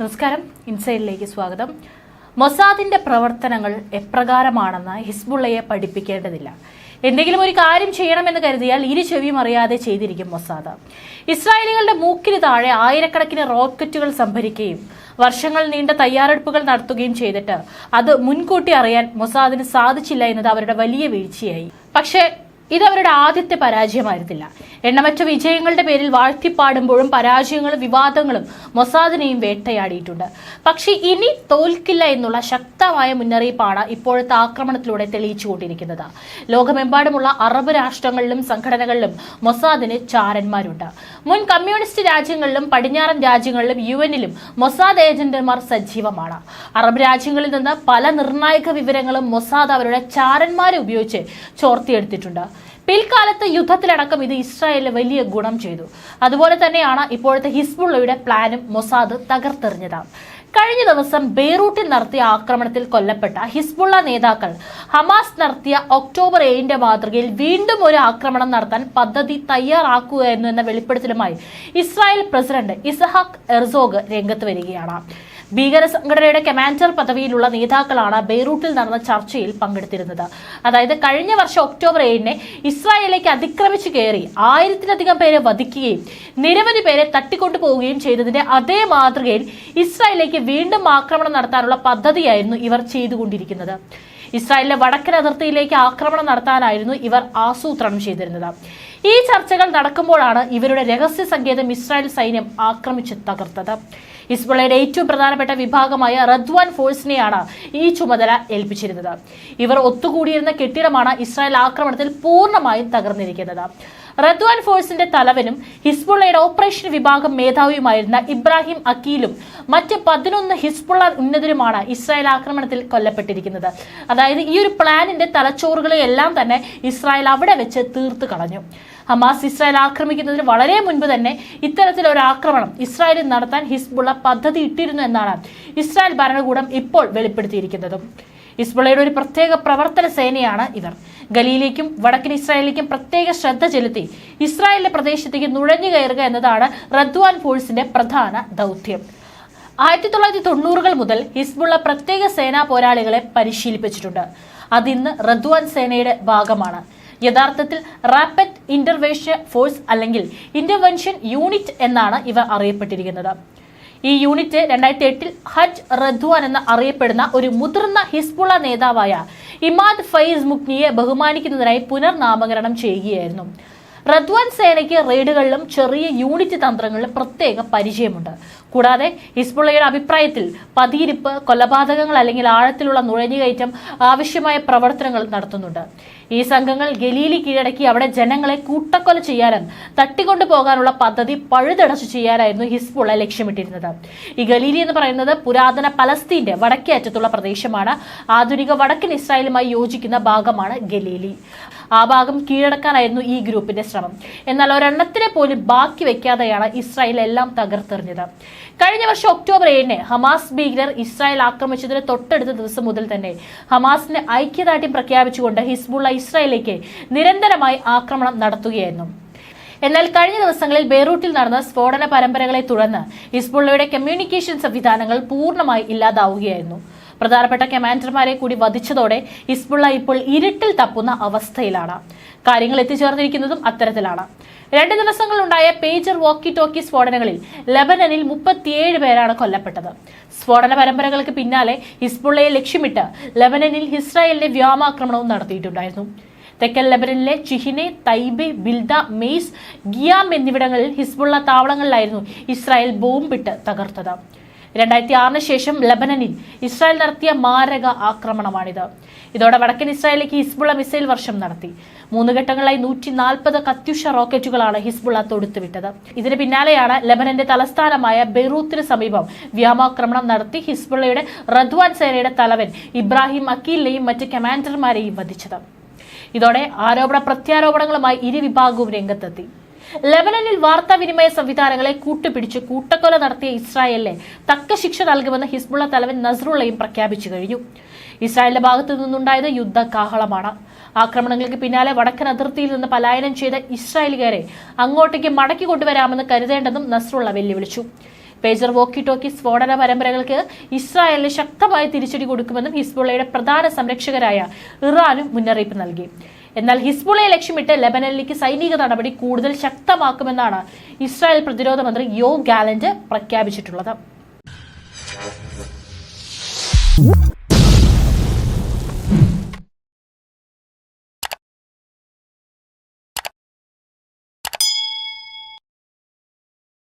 നമസ്കാരം. ഇൻസൈഡിലേക്ക് സ്വാഗതം. മൊസാദിന്റെ പ്രവർത്തനങ്ങൾ എപ്രകാരമാണെന്ന് ഹിസ്ബുള്ളയെ പഠിപ്പിക്കേണ്ടതില്ല. എന്തെങ്കിലും ഒരു കാര്യം ചെയ്യണമെന്ന് കരുതിയാൽ ഇരു ചെവിയും അറിയാതെ ചെയ്തിരിക്കും മൊസാദ. ഇസ്രായേലികളുടെ മൂക്കിന് താഴെ ആയിരക്കണക്കിന് റോക്കറ്റുകൾ സംഭരിക്കുകയും വർഷങ്ങൾ നീണ്ട തയ്യാറെടുപ്പുകൾ നടത്തുകയും ചെയ്തിട്ട് അത് മുൻകൂട്ടി അറിയാൻ മൊസാദിന് സാധിച്ചില്ല എന്നത് അവരുടെ വലിയ വീഴ്ചയായി. പക്ഷേ ഇത് അവരുടെ ആദ്യത്തെ പരാജയമായിരുന്നില്ല. എണ്ണമറ്റ വിജയങ്ങളുടെ പേരിൽ വാഴ്ത്തിപ്പാടുമ്പോഴും പരാജയങ്ങളും വിവാദങ്ങളും മൊസാദിനെയും വേട്ടയാടിയിട്ടുണ്ട്. പക്ഷേ ഇനി തോൽക്കില്ല എന്നുള്ള ശക്തമായ മുന്നറിയിപ്പാണ് ഇപ്പോഴത്തെ ആക്രമണത്തിലൂടെ തെളിയിച്ചുകൊണ്ടിരിക്കുന്നത്. ലോകമെമ്പാടുമുള്ള അറബ് രാഷ്ട്രങ്ങളിലും സംഘടനകളിലും മൊസാദിന് ചാരന്മാരുണ്ട്. മുൻ കമ്മ്യൂണിസ്റ്റ് രാജ്യങ്ങളിലും പടിഞ്ഞാറൻ രാജ്യങ്ങളിലും യു എന്നിലും മൊസാദ് ഏജന്റുമാർ സജീവമാണ്. അറബ് രാജ്യങ്ങളിൽ നിന്ന് പല നിർണായക വിവരങ്ങളും മൊസാദ് അവരുടെ ചാരന്മാരെ ഉപയോഗിച്ച് ചോർത്തിയെടുത്തിട്ടുണ്ട്. പിൽക്കാലത്ത് യുദ്ധത്തിലടക്കം ഇത് ഇസ്രായേലിന് വലിയ ഗുണം ചെയ്തു. അതുപോലെ തന്നെയാണ് ഇപ്പോഴത്തെ ഹിസ്ബുള്ളയുടെ പ്ലാനും മൊസാദ് തകർത്തെറിഞ്ഞത്. കഴിഞ്ഞ ദിവസം ബെയ്റൂട്ടിൽ നടത്തിയ ആക്രമണത്തിൽ കൊല്ലപ്പെട്ട ഹിസ്ബുള്ള നേതാക്കൾ ഹമാസ് നടത്തിയ ഒക്ടോബർ ഏഴിന്റെ മാതൃകയിൽ വീണ്ടും ഒരു ആക്രമണം നടത്താൻ പദ്ധതി തയ്യാറാക്കുകയായിരുന്നു എന്ന വെളിപ്പെടുത്തലുമായി ഇസ്രായേൽ പ്രസിഡന്റ് ഇസഹാഖ് എർസോഗ് രംഗത്ത് വരികയാണ്. ഭീകര സംഘടനയുടെ കമാൻഡർ പദവിയിലുള്ള നേതാക്കളാണ് ബെയ്റൂട്ടിൽ നടന്ന ചർച്ചയിൽ പങ്കെടുത്തിരുന്നത്. അതായത് കഴിഞ്ഞ വർഷം ഒക്ടോബർ ഏഴിന് ഇസ്രായേലിലേക്ക് അതിക്രമിച്ചു കയറി ആയിരത്തിലധികം പേരെ വധിക്കുകയും നിരവധി പേരെ തട്ടിക്കൊണ്ടു പോവുകയും ചെയ്തതിന്റെ അതേ മാതൃകയിൽ ഇസ്രായേലിലേക്ക് വീണ്ടും ആക്രമണം നടത്താനുള്ള പദ്ധതിയായിരുന്നു ഇവർ ചെയ്തുകൊണ്ടിരിക്കുന്നത്. ഇസ്രായേലിലെ വടക്കൻ അതിർത്തിയിലേക്ക് ആക്രമണം നടത്താനായിരുന്നു ഇവർ ആസൂത്രണം ചെയ്തിരുന്നത്. ഈ ചർച്ചകൾ നടക്കുമ്പോഴാണ് ഇവരുടെ രഹസ്യ സങ്കേതം ഇസ്രായേൽ സൈന്യം ആക്രമിച്ച് തകർത്തത്. ഹിസ്ബുള്ളയുടെ ഏറ്റവും പ്രധാനപ്പെട്ട വിഭാഗമായ റദ്വാൻ ഫോഴ്സിനെയാണ് ഈ ചുമതല ഏൽപ്പിച്ചിരുന്നത്. ഇവർ ഒത്തുകൂടിയിരുന്ന കെട്ടിടമാണ് ഇസ്രായേൽ ആക്രമണത്തിൽ പൂർണമായും തകർന്നിരിക്കുന്നത്. റദ്വാൻ ഫോഴ്സിന്റെ തലവനും ഹിസ്ബുള്ളയുടെ ഓപ്പറേഷൻ വിഭാഗം മേധാവിയുമായിരുന്ന ഇബ്രാഹിം അക്കീലും മറ്റ് പതിനൊന്ന് ഹിസ്ബുള്ള ഉന്നതരുമാണ് ഇസ്രായേൽ ആക്രമണത്തിൽ കൊല്ലപ്പെട്ടിരിക്കുന്നത്. അതായത് ഈ ഒരു പ്ലാനിന്റെ തലച്ചോറുകളെല്ലാം തന്നെ ഇസ്രായേൽ അവിടെ വെച്ച് തീർത്തു കളഞ്ഞു. ഹമാസ് ഇസ്രായേൽ ആക്രമിക്കുന്നതിന് വളരെ മുൻപ് തന്നെ ഇത്തരത്തിലൊരു ആക്രമണം ഇസ്രായേലിൽ നടത്താൻ ഹിസ്ബുള്ള പദ്ധതി ഇട്ടിരുന്നു എന്നാണ് ഇസ്രായേൽ ഭരണകൂടം ഇപ്പോൾ വെളിപ്പെടുത്തിയിരിക്കുന്നതും. ഹിസ്ബുള്ളയുടെ ഒരു പ്രത്യേക പ്രവർത്തന സേനയാണ് ഇവർ. ഗലിയിലേക്കും വടക്കൻ ഇസ്രായേലിലേക്കും പ്രത്യേക ശ്രദ്ധ ചെലുത്തി ഇസ്രായേലിന്റെ പ്രദേശത്തേക്ക് നുഴഞ്ഞു കയറുക എന്നതാണ് റദ്വാൻ ഫോഴ്സിന്റെ പ്രധാന ദൗത്യം. ആയിരത്തി തൊള്ളായിരത്തി തൊണ്ണൂറുകൾ മുതൽ ഹിസ്ബുള്ള പ്രത്യേക സേനാ പോരാളികളെ പരിശീലിപ്പിച്ചിട്ടുണ്ട്. അതിന്ന് റദ്വാൻ സേനയുടെ ഭാഗമാണ്. യഥാർത്ഥത്തിൽ റാപ്പിഡ് ഇന്റർവേഷൻ ഫോഴ്സ് അല്ലെങ്കിൽ ഇന്റർവെൻഷൻ യൂണിറ്റ് എന്നാണ് ഇവ അറിയപ്പെട്ടിരിക്കുന്നത്. ഈ യൂണിറ്റ് രണ്ടായിരത്തി എട്ടിൽ ഹജ് റദ്വാൻ എന്ന് അറിയപ്പെടുന്ന ഒരു മുതിർന്ന ഹിസ്ബുള നേതാവായ ഇമാദ് ഫൈസ് മുക്നിയെ ബഹുമാനിക്കുന്നതിനായി പുനർനാമകരണം ചെയ്യുകയായിരുന്നു. റദ്വാൻ സേനയ്ക്ക് റെയ്ഡുകളിലും ചെറിയ യൂണിറ്റ് തന്ത്രങ്ങളിലും പ്രത്യേക പരിചയമുണ്ട്. കൂടാതെ ഹിസ്ബുള്ളയുടെ അഭിപ്രായത്തിൽ പതിയിരിപ്പ് കൊലപാതകങ്ങൾ അല്ലെങ്കിൽ ആഴത്തിലുള്ള നുഴഞ്ഞുകയറ്റം ആവശ്യമായ പ്രവർത്തനങ്ങൾ നടത്തുന്നുണ്ട്. ഈ സംഘങ്ങൾ ഗലീലി കീഴടക്കി അവിടെ ജനങ്ങളെ കൂട്ടക്കൊല ചെയ്യാനും തട്ടിക്കൊണ്ടു പോകാനുള്ള പദ്ധതി പഴുതടച്ചു ചെയ്യാനായിരുന്നു ഹിസ്ബുള്ള ലക്ഷ്യമിട്ടിരുന്നത്. ഈ ഗലീലി എന്ന് പറയുന്നത് പുരാതന പലസ്തീന്റെ വടക്കേ അറ്റത്തുള്ള പ്രദേശമാണ്. ആധുനിക വടക്കൻ ഇസ്രായേലുമായി യോജിക്കുന്ന ഭാഗമാണ് ഗലീലി. ആ ഭാഗം കീഴടക്കാനായിരുന്നു ഈ ഗ്രൂപ്പിന്റെ ശ്രമം. എന്നാൽ ഒരെണ്ണത്തിനെ പോലും ബാക്കി വെക്കാതെയാണ് ഇസ്രായേൽ എല്ലാം തകർത്തെറിഞ്ഞത്. കഴിഞ്ഞ വർഷം ഒക്ടോബർ ഏഴിന് ഹമാസ് ഭീകരർ ഇസ്രായേൽ ആക്രമിച്ചതിന് തൊട്ടടുത്ത ദിവസം മുതൽ തന്നെ ഹമാസിന് ഐക്യദാർഢ്യം പ്രഖ്യാപിച്ചുകൊണ്ട് ഹിസ്ബുള്ള ഇസ്രായേലിലേക്ക് നിരന്തരമായി ആക്രമണം നടത്തുകയായിരുന്നു. എന്നാൽ കഴിഞ്ഞ ദിവസങ്ങളിൽ ബെയ്റൂട്ടിൽ നടന്ന സ്ഫോടന പരമ്പരകളെ തുടർന്ന് ഹിസ്ബുള്ളയുടെ കമ്മ്യൂണിക്കേഷൻ സംവിധാനങ്ങൾ പൂർണമായി ഇല്ലാതാവുകയായിരുന്നു. പ്രധാനപ്പെട്ട കമാൻഡർമാരെ കൂടി വധിച്ചതോടെ ഹിസ്ബുള്ള ഇപ്പോൾ ഇരുട്ടിൽ തപ്പുന്ന അവസ്ഥയിലാണ്. കാര്യങ്ങൾ എത്തിച്ചേർന്നിരിക്കുന്നതും അത്തരത്തിലാണ്. രണ്ട് ദിവസങ്ങളുണ്ടായ പേജർ വോക്കി ടോക്കി സ്ഫോടനങ്ങളിൽ ലബനനിൽ മുപ്പത്തിയേഴ് പേരാണ് കൊല്ലപ്പെട്ടത്. സ്ഫോടന പരമ്പരകൾക്ക് പിന്നാലെ ഹിസ്ബുള്ളയെ ലക്ഷ്യമിട്ട് ലബനനിൽ ഇസ്രായേലിന്റെ വ്യോമാക്രമണവും നടത്തിയിട്ടുണ്ടായിരുന്നു. തെക്കൻ ലബനനിലെ ചിഹിനെ തൈബെ ബിൽദ മെയ്സ് ഗിയാം എന്നിവിടങ്ങളിൽ ഹിസ്ബുള്ള താവളങ്ങളിലായിരുന്നു ഇസ്രായേൽ ബോംബിട്ട് തകർത്തത്. രണ്ടായിരത്തി ആറിന് ശേഷം ലബനനിൽ ഇസ്രായേൽ നടത്തിയ മാരക ആക്രമണമാണിത്. ഇതോടെ വടക്കൻ ഇസ്രായേലിലേക്ക് ഹിസ്ബുള്ള മിസൈൽ വർഷം നടത്തി. മൂന്ന് ഘട്ടങ്ങളായി നൂറ്റി നാൽപ്പത് കത്യുഷ റോക്കറ്റുകളാണ് ഹിസ്ബുള്ള തൊടുത്തുവിട്ടത്. ഇതിന് പിന്നാലെയാണ് ലബനന്റെ തലസ്ഥാനമായ ബെയ്റൂത്തിന് സമീപം വ്യോമാക്രമണം നടത്തി ഹിസ്ബുള്ളയുടെ റദ്വാൻ സേനയുടെ തലവൻ ഇബ്രാഹിം അക്കീലിനെയും മറ്റ് കമാൻഡർമാരെയും വധിച്ചത്. ഇതോടെ ആരോപണ പ്രത്യാരോപണങ്ങളുമായി ഇരു വിഭാഗവും രംഗത്തെത്തി. ലെബനനിൽ വാർത്താവിനിമയ സംവിധാനങ്ങളെ കൂട്ടുപിടിച്ച് കൂട്ടക്കൊല നടത്തിയ ഇസ്രായേലിനെ തക്ക ശിക്ഷ നൽകുമെന്ന് ഹിസ്ബുള്ള തലവൻ നസ്രുള്ളയും പ്രഖ്യാപിച്ചു കഴിഞ്ഞു. ഇസ്രായേലിന്റെ ഭാഗത്തു നിന്നുണ്ടായത് യുദ്ധ കാഹളമാണ് ആക്രമണങ്ങൾക്ക് പിന്നാലെ വടക്കൻ അതിർത്തിയിൽ നിന്ന് പലായനം ചെയ്ത ഇസ്രായേലുകാരെ അങ്ങോട്ടേക്ക് മടക്കി കൊണ്ടുവരാമെന്ന് കരുതേണ്ടെന്നും നസ്രുള്ള വെല്ലുവിളിച്ചു. പേജർ വോക്കി ടോക്കി സ്ഫോടന പരമ്പരകൾക്ക് ഇസ്രായേലിന് ശക്തമായ തിരിച്ചടി കൊടുക്കുമെന്നും ഹിസ്ബുള്ളയുടെ പ്രധാന സംരക്ഷകരായ ഇറാനും മുന്നറിയിപ്പ് നൽകി. എന്നാൽ ഹിസ്ബുള്ളയെ ലക്ഷ്യമിട്ട് ലെബനനിലേക്ക് സൈനിക നടപടി കൂടുതൽ ശക്തമാക്കുമെന്നാണ് ഇസ്രായേൽ പ്രതിരോധ മന്ത്രി യോ ഗാലന്റ് പ്രഖ്യാപിച്ചിട്ടുള്ളത്.